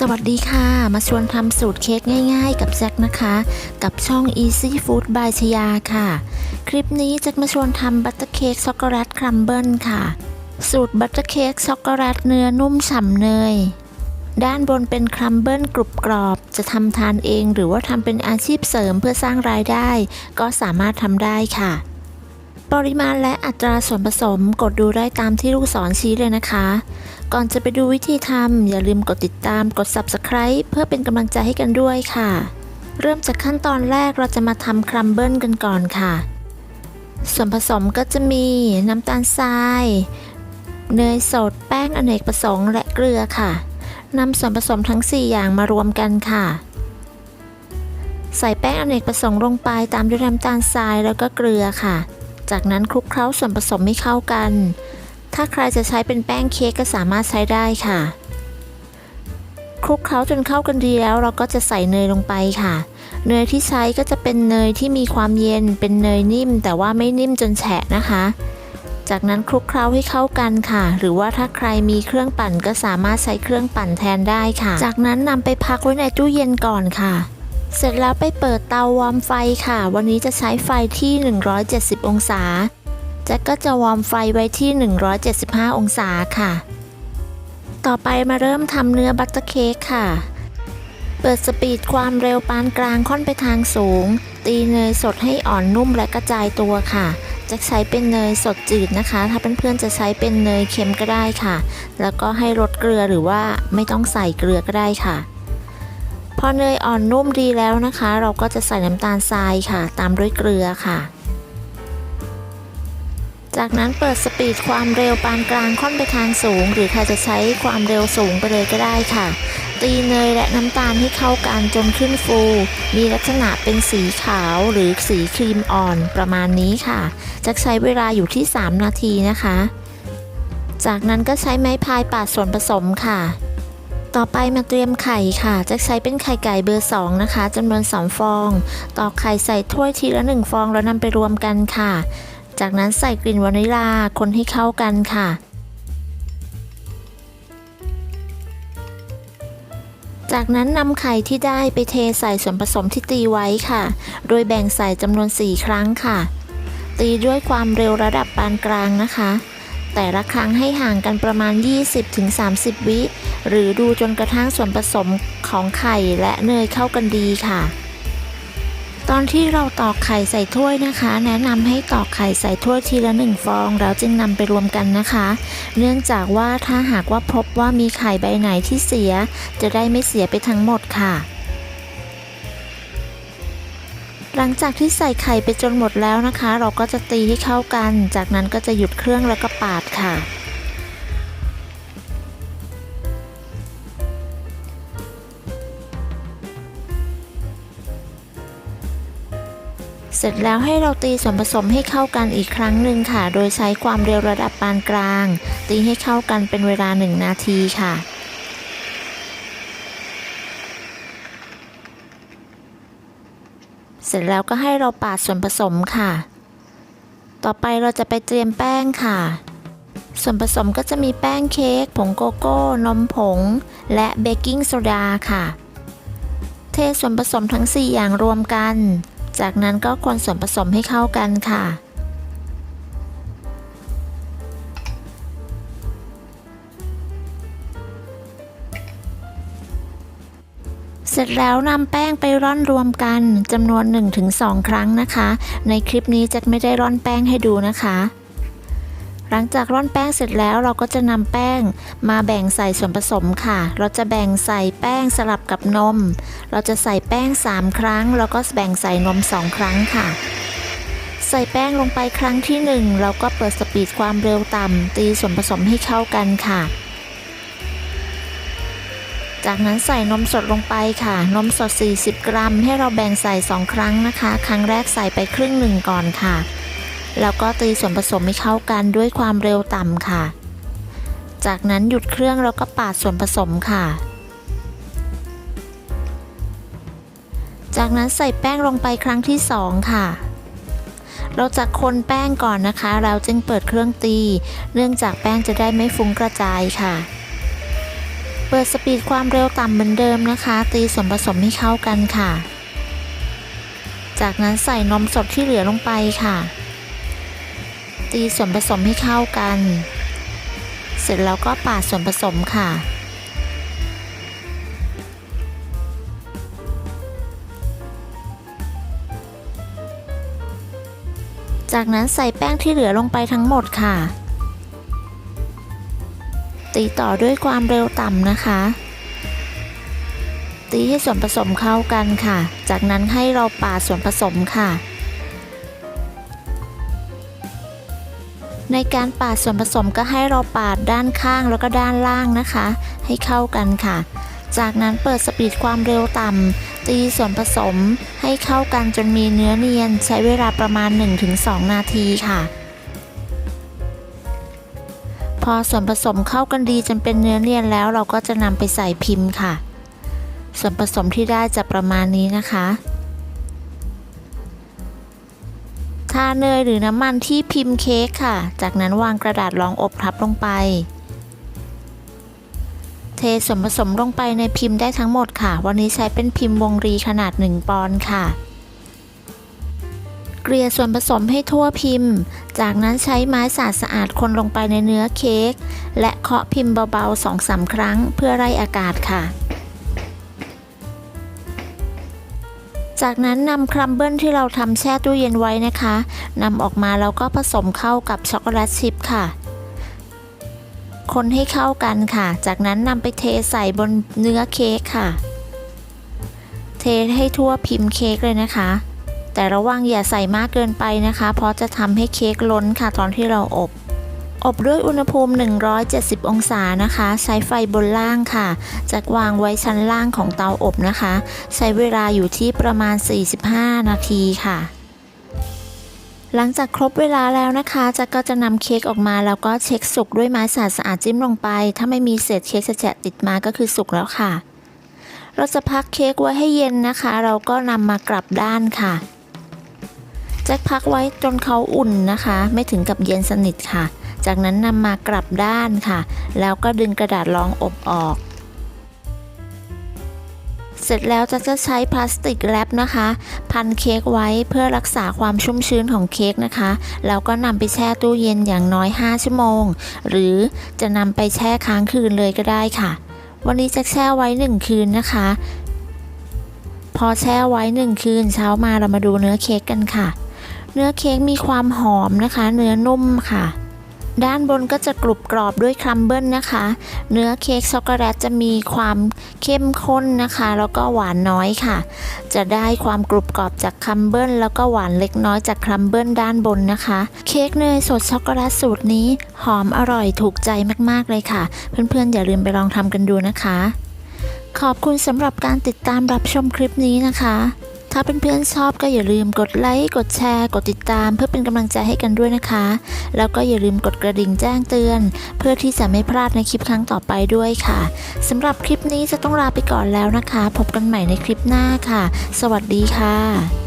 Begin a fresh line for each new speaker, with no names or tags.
สวัสดีค่ะ มาชวนทำสูตรเค้กง่ายๆ กับแจ็คนะคะ กับช่อง Easy Food by ชยาค่ะ คลิปนี้แจ็คมาชวนทำบัตเตอร์เค้กช็อกโกแลตครัมเบิลค่ะ สูตรบัตเตอร์เค้กช็อกโกแลตเนื้อนุ่มฉ่ำเนย ด้านบนเป็นครัมเบิลกรุบกรอบ จะทำทานเองหรือว่าทำเป็นอาชีพเสริมเพื่อสร้างรายได้ ก็สามารถทำได้ค่ะ ปริมาณและอัตราส่วนผสมกดดูได้ตามที่ลูกศรชี้เลยนะคะ ก่อนจะไปดูวิธีทำอย่าลืมกดติดตามกด Subscribe เพื่อเป็นกำลังใจให้กันด้วยค่ะ เริ่มจากขั้นตอนแรกเราจะมาทำครัมเบิลกันก่อนค่ะ ส่วนผสมก็จะมีน้ำตาลทราย เนยสด แป้งอเนกประสงค์และเกลือค่ะนำส่วนผสมทั้ง 4 อย่างมารวมกันค่ะ ใส่แป้งอเนกประสงค์ลงไปตามด้วยน้ำตาลทรายแล้วก็เกลือค่ะ จากนั้นคลุกเคล้าส่วนผสมให้เข้ากัน ถ้าใครจะใช้เป็นแป้งเค้กก็สามารถใช้ได้ค่ะ คลุกเคล้าจนเข้ากันดีแล้ว เราก็จะใส่เนยลงไปค่ะ เนยที่ใช้ก็จะเป็นเนยที่มีความเย็น เป็นเนยนิ่ม แต่ว่าไม่นิ่มจนแฉะนะคะ จากนั้นคลุกเคล้าให้เข้ากันค่ะ หรือว่าถ้าใครมีเครื่องปั่นก็สามารถใช้เครื่องปั่นแทนได้ค่ะ จากนั้นนำไปพักไว้ในตู้เย็นก่อนค่ะ เสร็จแล้วไปเปิดเตาวอร์มไฟค่ะ วันนี้จะใช้ไฟที่ 170 องศาแจ็คก็จะวอร์มไฟไว้ที่ 175 องศาค่ะ ต่อไปมาเริ่มทำเนื้อบัตเตอร์เค้กค่ะ เปิดสปีดความเร็วปานกลางค่อนไปทางสูง ตีเนยสดให้อ่อนนุ่มและกระจายตัวค่ะแจ็คใช้เป็นเนยสดจืดนะคะ ถ้าเพื่อนๆจะใช้เป็นเนยเค็มก็ได้ค่ะ แล้วก็ให้ลดเกลือหรือว่าไม่ต้องใส่เกลือก็ได้ค่ะ พอเนยอ่อนนุ่มดีแล้วนะคะ เราก็จะใส่น้ำตาลทรายค่ะ ตามด้วยเกลือค่ะ จากนั้นเปิดสปีดความเร็วปานกลางค่อนไปทางสูง หรือใครจะใช้ความเร็วสูงไปเลยก็ได้ค่ะ ตีเนยและน้ำตาลให้เข้ากันจนขึ้นฟู มีลักษณะเป็นสีขาวหรือสีครีมอ่อนประมาณนี้ค่ะ จะใช้เวลาอยู่ที่ 3 นาทีนะคะ จากนั้นก็ใช้ไม้พายปาดส่วนผสมค่ะ ต่อไปมาเตรียมไข่ค่ะ จะใช้เป็นไข่ไก่เบอร์ 2 นะคะจำนวน 2 ฟอง ตอกไข่ใส่ถ้วยทีละ 1 ฟองแล้วนำไปรวมกันค่ะ จากนั้นใส่กลิ่นวานิลาคนให้เข้ากันค่ะ จากนั้นนำไข่ที่ได้ไปเทใส่ส่วนผสมที่ตีไว้ค่ะ โดยแบ่งใส่จำนวน 4 ครั้งค่ะ ตีด้วยความเร็วระดับปานกลางนะคะ แต่ละครั้งให้ห่างกันประมาณ 20-30 วิ หรือดูจนกระทั่งส่วนผสมของไข่และเนยเข้ากันดีค่ะ ตอนที่เราตอกไข่ใส่ถ้วยนะคะ แนะนำให้ตอกไข่ใส่ถ้วยทีละหนึ่งฟอง แล้วจึงนำไปรวมกันนะคะ เนื่องจากว่าถ้าหากว่าพบว่ามีไข่ใบไหนที่เสีย จะได้ไม่เสียไปทั้งหมดค่ะ หลังจากที่ใส่ไข่ไปจนหมดแล้วนะคะ เราก็จะตีให้เข้ากัน จากนั้นก็จะหยุดเครื่องแล้วก็ปาดค่ะ เสร็จแล้วให้เราตีส่วนผสมให้เข้ากันอีกครั้งหนึ่งค่ะ โดยใช้ความเร็วระดับปานกลาง ตีให้เข้ากันเป็นเวลา 1 นาทีค่ะ เสร็จแล้วก็ให้เราปาดส่วนผสมค่ะ ต่อไปเราจะไปเตรียมแป้งค่ะ ส่วนผสมก็จะมีแป้งเค้กผงโกโก้ นมผง และเบกกิ้งโซดาค่ะ เทส่วนผสมทั้ง 4 อย่างรวมกัน จากนั้นก็คนส่วนผสมให้เข้ากันค่ะ สร็จแล้วนำแป้งไปร่อนรวมกันจำนวน 1-2 ครั้งนะคะ ในคลิปนี้จะไม่ได้ร่อนแป้งให้ดูนะคะ หลังจากร่อนแป้งเสร็จแล้วเราก็จะนำแป้งมาแบ่งใส่ส่วนผสมค่ะ เราจะแบ่งใส่แป้งสลับกับนม เราจะใส่แป้ง 3 ครั้ง แล้วก็แบ่งใส่นม 2 ครั้งค่ะ ใส่แป้งลงไปครั้งที่ 1 เราก็เปิดสปีดความเร็วต่ำตีส่วนผสมให้เข้ากันค่ะ จากนั้นใส่นมสดลงไปค่ะ นมสด 40 กรัม ให้เราแบ่งใส่ 2 ครั้งนะคะ ครั้งแรกใส่ไปครึ่งหนึ่งก่อนค่ะ แล้วก็ตีส่วนผสมให้เข้ากันด้วยความเร็วต่ำค่ะ จากนั้นหยุดเครื่องแล้วก็ปาดส่วนผสมค่ะ จากนั้นใส่แป้งลงไปครั้งที่ 2 ค่ะเราจะคนแป้งก่อนนะคะแล้วจึงเปิดเครื่องตี เนื่องจากแป้งจะได้ไม่ฟุ้งกระจายค่ะ เปิดสปีดความเร็วต่ำเหมือนเดิมนะคะ ตีส่วนผสมให้เข้ากันค่ะ จากนั้นใส่นมสดที่เหลือลงไปค่ะ ตีส่วนผสมให้เข้ากัน เสร็จแล้วก็ปาดส่วนผสมค่ะจากนั้นใส่แป้งที่เหลือลงไปทั้งหมดค่ะ ตีต่อด้วยความเร็วต่ำนะคะ ตีให้ส่วนผสมเข้ากันค่ะ จากนั้นให้เราปาดส่วนผสมค่ะ ในการปาดส่วนผสมก็ให้เราปาดด้านข้างแล้วก็ด้านล่างนะคะ ให้เข้ากันค่ะ จากนั้นเปิดสปีดความเร็วต่ำตีส่วนผสมให้เข้ากันจนมีเนื้อเนียน ใช้เวลาประมาณ 1-2 นาทีค่ะ พอส่วนผสมเข้ากันดีจนเป็นเนื้อเนียนแล้วเราก็จะนำไปใส่พิมพ์ค่ะ ส่วนผสมที่ได้จะประมาณนี้นะคะทาเนยหรือน้ำมันที่พิมพ์เค้กค่ะ จากนั้นวางกระดาษรองอบทับลงไป เทส่วนผสมลงไปในพิมพ์ได้ทั้งหมดค่ะ วันนี้ใช้เป็นพิมพ์วงรีขนาด 1 ปอนด์ค่ะ เกลี่ยส่วนผสมให้ทั่วพิมพ์ จากนั้นใช้ไม้สาดสะอาดคนลงไปในเนื้อเค้ก และเคาะพิมพ์เบาๆ2-3ครั้งเพื่อไล่อากาศค่ะ จากนั้นนำครัมเบิลที่เราทำแช่ตู้เย็นไว้นะคะนำออกมาแล้วก็ผสมเข้ากับช็อกโกแลตชิพค่ะ คนให้เข้ากันค่ะ จากนั้นนำไปเทใส่บนเนื้อเค้กค่ะ เทให้ทั่วพิมพ์เค้กเลยนะคะ แต่ระวังอย่าใส่มากเกินไปนะคะ เพราะจะทำให้เค้กล้นค่ะตอนที่เราอบ อบด้วยอุณหภูมิ 170 องศานะคะ ใช้ไฟบนล่างค่ะ จะวางไว้ชั้นล่างของเตาอบนะคะ ใช้เวลาอยู่ที่ประมาณ 45 นาทีค่ะหลังจากครบเวลาแล้วนะคะจะก็จะนำเค้กออกมาแล้วก็เช็คสุกด้วยไม้สะอาดสะอาดจิ้มลงไป ถ้าไม่มีเศษเค้กแฉะติดมาก็คือสุกแล้วค่ะ เราจะพักเค้กไว้ให้เย็นนะคะ เราก็นำมากลับด้านค่ะ แจ็คพักไว้จนเขาอุ่นนะคะ ไม่ถึงกับเย็นสนิทค่ะ จากนั้นนำมากลับด้านค่ะ แล้วก็ดึงกระดาษรองอบออก เสร็จแล้วจะจะใช้พลาสติกแรปนะคะ พันเค้กไว้เพื่อรักษาความชุ่มชื้นของเค้กนะคะ แล้วก็นำไปแช่ตู้เย็นอย่างน้อย 5 ชั่วโมง หรือจะนำไปแช่ค้างคืนเลยก็ได้ค่ะ วันนี้จะแช่ไว้ 1 คืนนะคะพอแช่ไว้ 1 คืนเช้ามาเรามาดูเนื้อเค้กกันค่ะ เนื้อเค้กมีความหอมนะคะ เนื้อนุ่มค่ะ ด้านบนก็จะกรุบกรอบด้วยครัมเบิลนะคะ เนื้อเค้กช็อกโกแลตจะมีความเข้มข้นนะคะ แล้วก็หวานน้อยค่ะ จะได้ความกรุบกรอบจากครัมเบิลแล้วก็หวานเล็กน้อยจากครัมเบิลด้านบนนะคะ เค้กเนยสดช็อกโกแลตสูตรนี้ หอมอร่อยถูกใจมากๆเลยค่ะ เพื่อนๆอย่าลืมไปลองทำกันดูนะคะ ขอบคุณสำหรับการติดตามรับชมคลิปนี้นะคะ ถ้าเพื่อนๆชอบก็อย่าลืมกดไลค์กดแชร์ กดติดตาม เพื่อเป็นกำลังใจให้กันด้วยนะคะ แล้วก็อย่าลืมกดกระดิ่งแจ้งเตือน เพื่อที่จะไม่พลาดในคลิปครั้งต่อไปด้วยค่ะสำหรับคลิปนี้จะต้องลาไปก่อนแล้วนะคะ พบกันใหม่ในคลิปหน้าค่ะ สวัสดีค่ะ